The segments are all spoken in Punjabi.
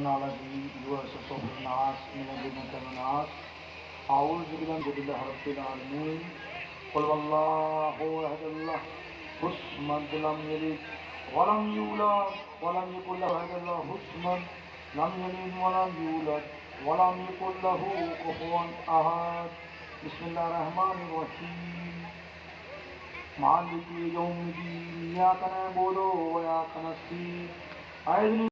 أن على به وصف الناس من الجنة والناس أعوذ بالله بالله رب العالمين قل والله أحد الله حسما لم يلد ولم يولد ولم يكن له أحد الله حسما لم يلد ولم يولد ولم يكن له كفوا أحد بسم الله الرحمن الرحيم مالك يوم الدين إياك نعبد وإياك نستعين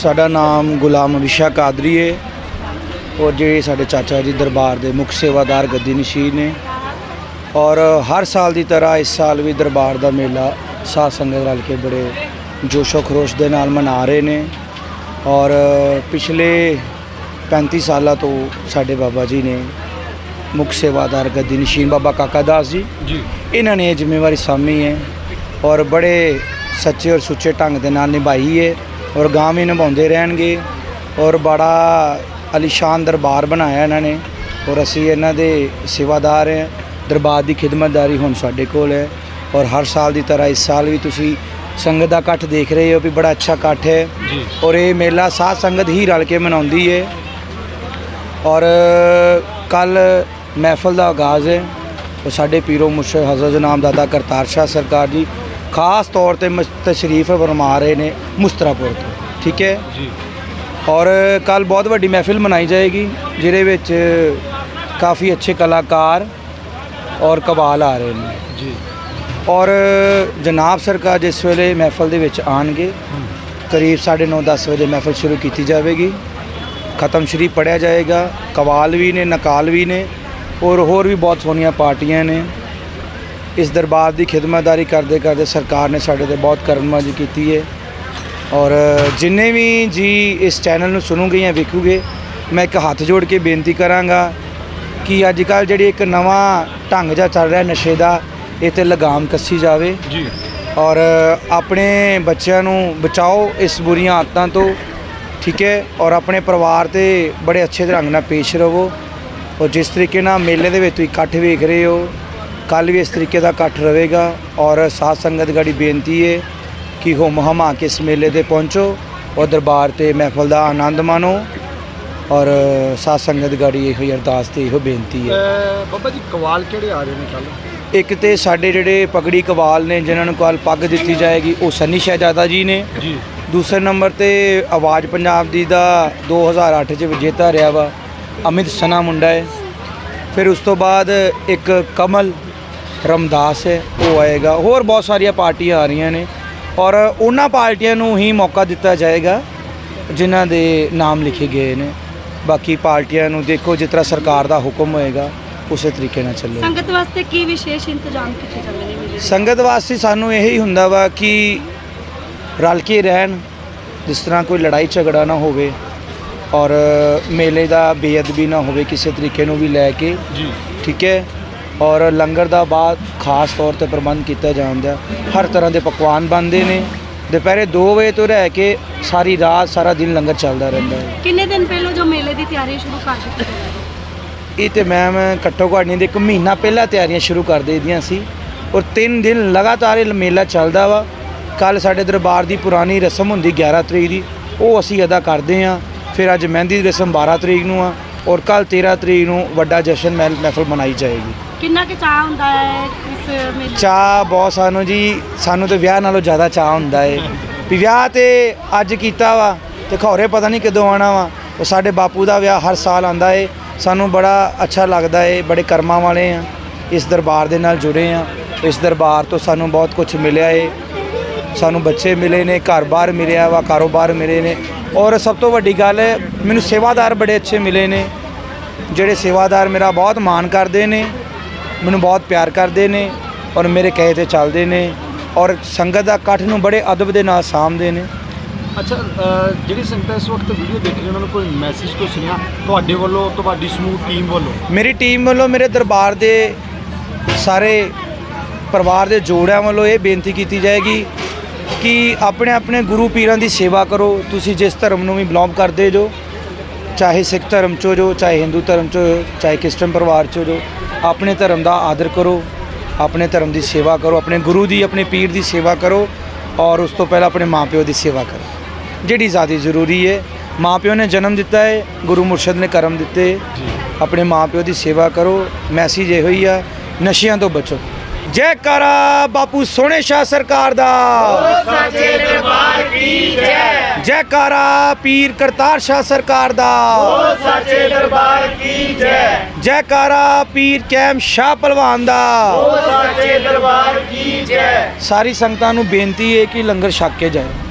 ਸਾਡਾ ਨਾਮ ਗੁਲਾਮ ਅਬਿਸ਼ਾ ਕਾਦਰੀ ਹੈ ਔਰ ਜਿਹੜੇ ਸਾਡੇ ਚਾਚਾ ਜੀ ਦਰਬਾਰ ਦੇ ਮੁੱਖ ਸੇਵਾਦਾਰ ਗੱਦੀ ਨਸ਼ੀਨ ਨੇ। ਔਰ ਹਰ ਸਾਲ ਦੀ ਤਰ੍ਹਾਂ ਇਸ ਸਾਲ ਵੀ ਦਰਬਾਰ ਦਾ ਮੇਲਾ ਸਾਧ ਸੰਗਤ ਰਲ ਕੇ ਬੜੇ ਜੋਸ਼ੋ ਖਰੋਸ਼ ਦੇ ਨਾਲ ਮਨਾ ਰਹੇ ਨੇ। ਔਰ ਪਿਛਲੇ 35 ਸਾਲਾਂ ਤੋਂ ਸਾਡੇ ਬਾਬਾ ਜੀ ਨੇ ਮੁੱਖ ਸੇਵਾਦਾਰ ਗੱਦੀ ਨਸ਼ੀਨ ਬਾਬਾ ਕਾਕਾ ਦਾਸ ਜੀ। ਜੀ। ਇਹਨਾਂ ਨੇ ਇਹ ਜ਼ਿੰਮੇਵਾਰੀ ਸਾਂਭੀ ਹੈ। ਔਰ ਬੜੇ ਸੱਚੇ ਔਰ ਸੁੱਚੇ ਢੰਗ ਦੇ ਨਾਲ ਨਿਭਾਈ ਹੈ। ਔਰ ਗਾਂਵ ਹੀ ਨਿਭਾਉਂਦੇ ਰਹਿਣਗੇ ਔਰ ਬੜਾ ਅਲੀਸ਼ਾਨ ਦਰਬਾਰ ਬਣਾਇਆ ਇਹਨਾਂ ਨੇ ਔਰ ਅਸੀਂ ਇਹਨਾਂ ਦੇ ਸੇਵਾਦਾਰ ਹਾਂ। ਦਰਬਾਰ ਦੀ ਖਿਦਮਤਦਾਰੀ ਹੁਣ ਸਾਡੇ ਕੋਲ ਹੈ ਔਰ ਹਰ ਸਾਲ ਦੀ ਤਰ੍ਹਾਂ ਇਸ ਸਾਲ ਵੀ ਤੁਸੀਂ ਸੰਗਤ ਦਾ ਇਕੱਠ ਦੇਖ ਰਹੇ ਹੋ ਵੀ ਬੜਾ ਅੱਛਾ ਇਕੱਠ ਹੈ। ਔਰ ਇਹ ਮੇਲਾ ਸਾਧ ਸੰਗਤ ਹੀ ਰਲ ਕੇ ਮਨਾਉਂਦੀ ਹੈ। ਔਰ ਕੱਲ ਮਹਿਫਲ ਦਾ ਆਗਾਜ਼ ਹੈ। ਉਹ ਸਾਡੇ ਪੀਰੋ ਮੁਰਸ਼ਦ ਹਜ਼ਰਤ ਜਨਾਬ ਦਾਦਾ ਕਰਤਾਰ ਸ਼ਾਹ ਸਰਕਾਰ ਜੀ ਖਾਸ ਤੌਰ ਤੇ ਤਸ਼ਰੀਫ ਫਰਮਾ ਰਹੇ ਨੇ ਮੁਸਤਰਾਪੁਰ ਤੋਂ ਠੀਕ ਹੈ? ਜੀ। ਔਰ ਕੱਲ ਬਹੁਤ ਵੱਡੀ ਮਹਿਫਿਲ ਮਨਾਈ ਜਾਏਗੀ ਜਿਹਦੇ ਵਿੱਚ ਕਾਫੀ ਅੱਛੇ ਕਲਾਕਾਰ ਔਰ ਕਬਾਲ ਆ ਰਹੇ ਨੇ। ਜੀ। ਔਰ ਜਨਾਬ ਸਰਕਾਰ ਜਿਸ ਵੇਲੇ ਮਹਿਫਲ ਦੇ ਵਿੱਚ ਆਣਗੇ ਕਰੀਬ 9:30 10 ਵਜੇ ਮਹਿਫਲ ਸ਼ੁਰੂ ਕੀਤੀ ਜਾਵੇਗੀ। ਖਤਮ ਸ਼ਰੀਫ ਪੜਿਆ ਜਾਏਗਾ ਕਵਾਲ ਵੀ ਨੇ ਨਕਾਲ ਵੀ ਨੇ ਔਰ ਹੋਰ ਵੀ ਬਹੁਤ ਸੋਹਣੀਆਂ ਪਾਰਟੀਆਂ ਨੇ। ਇਸ ਦਰਬਾਰ ਦੀ ਖਿਦਮਤਦਾਰੀ ਕਰਦੇ ਕਰਦੇ ਸਰਕਾਰ ਨੇ ਸਾਡੇ ਤੇ ਬਹੁਤ ਕਰਮਵਾਜੀ ਕੀਤੀ ਹੈ ਔਰ ਜਿੰਨੇ ਵੀ ਜੀ ਇਸ ਚੈਨਲ ਨੂੰ ਸੁਣੂਗੇ ਜਾਂ ਵੇਖੂਗੇ ਮੈਂ ਇੱਕ ਹੱਥ ਜੋੜ ਕੇ ਬੇਨਤੀ ਕਰਾਂਗਾ ਕਿ ਅੱਜ ਕੱਲ੍ਹ ਜਿਹੜੀ ਇੱਕ ਨਵਾਂ ਢੰਗ ਜਿਹਾ ਚੱਲ ਰਿਹਾ ਨਸ਼ੇ ਦਾ ਇਹ ਤੇ ਲਗਾਮ ਕੱਸੀ ਜਾਵੇ। ਜੀ। ਔਰ ਆਪਣੇ ਬੱਚਿਆਂ ਨੂੰ ਬਚਾਓ ਇਸ ਬੁਰੀਆਂ ਆਦਤਾਂ ਤੋਂ ਠੀਕ ਹੈ? ਔਰ ਆਪਣੇ ਪਰਿਵਾਰ ਤੇ ਬੜੇ ਅੱਛੇ ਢੰਗ ਨਾਲ ਪੇਸ਼ ਰਹੋ। ਔਰ ਜਿਸ ਤਰੀਕੇ ਨਾਲ ਮੇਲੇ ਦੇ ਵਿੱਚ ਤੁਸੀਂ ਇਕੱਠ ਵੇਖ ਰਹੇ ਹੋ ਕੱਲ ਵੀ ਇਸ ਤਰੀਕੇ ਦਾ ਇਕੱਠ ਰਹੇਗਾ ਔਰ ਸਾਧ ਸੰਗਤ ਗੜੀ ਬੇਨਤੀ ਹੈ ਕਿ ਹੁਮ ਹਮਾ ਕੇ ਇਸ ਮੇਲੇ ਤੇ ਪਹੁੰਚੋ ਔਰ ਦਰਬਾਰ ਤੇ ਮਹਿਫਲ ਦਾ ਆਨੰਦ ਮਾਣੋ ਔਰ ਸਾਧ ਸੰਗਤ ਗੜੀ ਇਹੋ ਹੀ ਅਰਦਾਸ ਤੇ ਇਹੋ ਬੇਨਤੀ ਹੈ ਬਾਬਾ ਜੀ ਕਵਾਲ ਕਿਹੜੇ ਆ ਰਹੇ ਨੇ ਕੱਲ ਇੱਕ ਤੇ ਸਾਡੇ ਜਿਹੜੇ ਪਗੜੀ ਕਵਾਲ ਨੇ ਜਿਨ੍ਹਾਂ ਨੂੰ ਕੱਲ ਪੱਗ ਦਿੱਤੀ ਜਾਏਗੀ ਉਹ ਸੰਨੀ ਸ਼ਹਿਜ਼ਾਦਾ ਜੀ ਨੇ। ਜੀ। ਦੂਸਰੇ ਨੰਬਰ ਤੇ ਆਵਾਜ਼ ਪੰਜਾਬ ਦੀ ਦਾ 2008 ਚ ਵਿਜੇਤਾ ਰਿਹਾ ਵਾ ਅਮਿਤ ਸਨਾ ਮੁੰਡਾ ਹੈ ਫਿਰ ਉਸ ਤੋਂ ਬਾਅਦ ਇੱਕ ਕਮਲ ਰਮਦਾਸ ਹੈ ਉਹ ਆਏਗਾ। ਹੋਰ ਬਹੁਤ ਸਾਰੀਆਂ ਪਾਰਟੀਆਂ ਆ ਰਹੀਆਂ ਨੇ। ਔਰ ਉਹਨਾਂ ਪਾਰਟੀਆਂ ਨੂੰ ਹੀ ਮੌਕਾ ਦਿੱਤਾ ਜਾਏਗਾ ਜਿਨ੍ਹਾਂ ਦੇ ਨਾਮ ਲਿਖੇ ਗਏ ਨੇ। ਬਾਕੀ ਪਾਰਟੀਆਂ ਨੂੰ ਦੇਖੋ ਜਿਸ ਤਰ੍ਹਾਂ ਸਰਕਾਰ ਦਾ ਹੁਕਮ ਹੋਏਗਾ ਉਸੇ ਤਰੀਕੇ ਨਾਲ ਚੱਲੋ ਸੰਗਤ ਵਾਸਤੇ ਕੀ ਵਿਸ਼ੇਸ਼ ਇੰਤਜ਼ਾਮ ਕੀਤੇ ਜਾਂਦੇ ਨੇ? ਸੰਗਤ ਵਾਸਤੇ ਸਾਨੂੰ ਇਹੀ ਹੁੰਦਾ ਵਾ ਕਿ ਰਲ ਕੇ ਰਹਿਣ ਜਿਸ ਤਰ੍ਹਾਂ ਕੋਈ ਲੜਾਈ ਝਗੜਾ ਨਾ ਹੋਵੇ ਔਰ ਮੇਲੇ ਦਾ ਬੇਅਦਬੀ ਨਾ ਹੋਵੇ ਕਿਸੇ ਤਰੀਕੇ ਨੂੰ ਵੀ ਲੈ ਕੇ। ਜੀ। ਠੀਕ ਹੈ? ਔਰ ਲੰਗਰ ਦਾ ਬਾਅਦ ਖਾਸ ਤੌਰ ਤੇ ਪ੍ਰਬੰਧ ਕੀਤਾ ਜਾਂਦਾ। ਹਰ ਤਰ੍ਹਾਂ ਦੇ ਪਕਵਾਨ ਬਣਦੇ ਨੇ। ਦੁਪਹਿਰੇ 2 ਵਜੇ ਤੋਂ ਰਹਿ ਕੇ ਸਾਰੀ ਰਾਤ ਸਾਰਾ ਦਿਨ ਲੰਗਰ ਚੱਲਦਾ ਰਹਿੰਦਾ ਹੈ। ਕਿੰਨੇ ਦਿਨ ਪਹਿਲਾਂ ਜੋ ਮੇਲੇ ਦੀ ਤਿਆਰੀ ਸ਼ੁਰੂ ਕਰ ਦਿੱਤੀ? ਇਹ ਤੇ ਮੈਮ ਘੱਟੋ ਘੱਟ ਨਹੀਂ ਤੇ ਇੱਕ ਮਹੀਨਾ ਪਹਿਲਾਂ ਤਿਆਰੀਆਂ ਸ਼ੁਰੂ ਕਰ ਦੇਈਆਂ ਸੀ। ਔਰ 3 ਦਿਨ ਲਗਾਤਾਰ ਇਹ ਮੇਲਾ ਚੱਲਦਾ ਵਾ। ਕੱਲ ਸਾਡੇ ਦਰਬਾਰ ਦੀ ਪੁਰਾਣੀ ਰਸਮ ਹੁੰਦੀ 11 ਤਰੀਕ ਦੀ। ਉਹ ਅਸੀਂ ਅਦਾ ਕਰਦੇ ਹਾਂ। ਫਿਰ ਅੱਜ ਮਹਿੰਦੀ ਦੀ ਰਸਮ 12 ਤਰੀਕ ਨੂੰ ਆ। ਔਰ ਕੱਲ 13 ਤਰੀਕ ਨੂੰ ਵੱਡਾ ਜਸ਼ਨ ਮਹਿਲ ਮਹਿਫਲ ਮਨਾਈ ਜਾਏਗੀ। ਕਿੰਨਾ ਕੁ ਚਾਹ ਹੁੰਦਾ ਹੈ ਇਸ ਮੇਲੇ ਚਾਹ ਬਹੁਤ ਸਾਨੂੰ ਜੀ, ਸਾਨੂੰ ਤੇ ਵਿਆਹ ਨਾਲੋਂ ਜ਼ਿਆਦਾ ਚਾਹ ਹੁੰਦਾ ਏ। ਵੀ ਵਿਆਹ ਤੇ ਅੱਜ ਕੀਤਾ ਵਾ ਤੇ ਖੌਰੇ ਪਤਾ ਨਹੀਂ ਕਦੋਂ ਆਣਾ ਵਾ। ਉਹ ਸਾਡੇ ਬਾਪੂ ਦਾ ਵਿਆਹ ਹਰ ਸਾਲ ਆਂਦਾ ਏ। ਸਾਨੂੰ ਬੜਾ ਅੱਛਾ ਲੱਗਦਾ ਏ, ਬੜੇ ਕਰਮਾਂ ਵਾਲੇ ਆ। ਇਸ ਦਰਬਾਰ ਦੇ ਨਾਲ ਜੁੜੇ ਆ। ਇਸ ਦਰਬਾਰ ਤੋਂ ਸਾਨੂੰ ਬਹੁਤ ਕੁਝ ਮਿਲਿਆ ਏ। ਸਾਨੂੰ ਬੱਚੇ ਮਿਲੇ ਨੇ ਘਰ-ਬਾਰ ਮਿਲਿਆ ਵਾ ਕਾਰੋਬਾਰ ਮਿਲੇ ਨੇ। ਔਰ ਸਭ ਤੋਂ ਵੱਡੀ ਗੱਲ, ਮੈਨੂੰ ਸੇਵਾਦਾਰ ਬੜੇ ਅੱਛੇ ਮਿਲੇ ਨੇ। ਜਿਹੜੇ ਸੇਵਾਦਾਰ ਮੇਰਾ ਬਹੁਤ ਮਾਣ ਕਰਦੇ ਨੇ। ਮੈਨੂੰ ਬਹੁਤ ਪਿਆਰ ਕਰਦੇ ਨੇ ਔਰ ਮੇਰੇ ਕਹੇ ਤੇ ਚੱਲਦੇ ਨੇ ਔਰ ਸੰਗਤ ਦਾ ਇਕੱਠ ਨੂੰ ਬੜੇ ਅਦਬ ਦੇ ਨਾਲ ਸਾਂਭਦੇ ਨੇ। ਅੱਛਾ ਅ, ਜਿਹੜੀ ਸੰਗਤ ਇਸ ਵਕਤ ਵੀਡੀਓ ਦੇਖ ਰਹੀ ਉਹਨਾਂ ਨੂੰ ਕੋਈ ਮੈਸੇਜ ਕੋਈ ਸੁਨੇਹਾ ਤੁਹਾਡੇ ਵੱਲੋਂ ਤੁਹਾਡੀ ਸਮੂਹ ਟੀਮ ਵੱਲੋਂ? ਮੇਰੀ ਟੀਮ ਵੱਲੋਂ ਮੇਰੇ ਦਰਬਾਰ ਦੇ ਸਾਰੇ ਪਰਿਵਾਰ ਦੇ ਜੋੜਿਆਂ ਵੱਲੋਂ ਇਹ ਬੇਨਤੀ ਕੀਤੀ ਜਾਏਗੀ ਕਿ ਆਪਣੇ ਆਪਣੇ ਗੁਰੂ ਪੀਰਾਂ ਦੀ ਸੇਵਾ ਕਰੋ। ਤੁਸੀਂ ਜਿਸ ਧਰਮ ਨੂੰ ਵੀ ਬਿਲੋਂਗ ਕਰਦੇ ਜੋ ਚਾਹੇ ਸਿੱਖ ਧਰਮ ਚੋ ਜੋ ਚਾਹੇ ਹਿੰਦੂ ਧਰਮ ਚੋ ਜੋ, ਚਾਹੇ ਕ੍ਰਿਸਚਨ ਪਰਿਵਾਰ ਚੋ ਜੋ ਆਪਣੇ ਧਰਮ ਦਾ ਆਦਰ ਕਰੋ ਆਪਣੇ ਧਰਮ ਦੀ ਸੇਵਾ ਕਰੋ ਆਪਣੇ ਗੁਰੂ ਦੀ ਆਪਣੇ ਪੀਰ ਦੀ ਸੇਵਾ ਕਰੋ ਔਰ ਉਸ ਤੋਂ ਪਹਿਲਾਂ ਆਪਣੇ ਮਾਪਿਓ ਦੀ ਸੇਵਾ ਕਰੋ। ਜਿਹੜੀ ਜ਼ਿਆਦਾ ਜ਼ਰੂਰੀ ਹੈ ਮਾਪਿਓ ਨੇ ਜਨਮ ਦਿੱਤਾ ਹੈ ਗੁਰੂ ਮੁਰਸ਼ਦ ਨੇ ਕਰਮ ਦਿੱਤੇ। ਆਪਣੇ ਮਾਪਿਓ ਦੀ ਸੇਵਾ ਕਰੋ ਮੈਸੇਜ ਇਹੋ ਹੀ ਆ ਨਸ਼ਿਆਂ ਤੋਂ ਬਚੋ। ਜੈਕਾਰਾ ਬਾਪੂ ਸੋਹਣੇ ਸ਼ਾਹ ਸਰਕਾਰ ਦਾ। ਸੱਚੇ ਦਰਬਾਰ ਕੀ ਜੈ ਜੈਕਾਰਾ ਪੀਰ ਕਰਤਾਰ ਸ਼ਾਹ ਸਰਕਾਰ ਦਾ। ਸੱਚੇ ਦਰਬਾਰ ਕੀ ਜੈ ਜੈਕਾਰਾ ਪੀਰ ਕੈਮ ਸ਼ਾਹ ਪਹਿਲਵਾਨ ਦਾ। ਸੱਚੇ ਦਰਬਾਰ ਕੀ ਜੈ ਸਾਰੀ ਸੰਗਤਾਂ ਨੂੰ ਬੇਨਤੀ ਹੈ ਕਿ ਲੰਗਰ ਛਕ ਕੇ ਜਾਏ।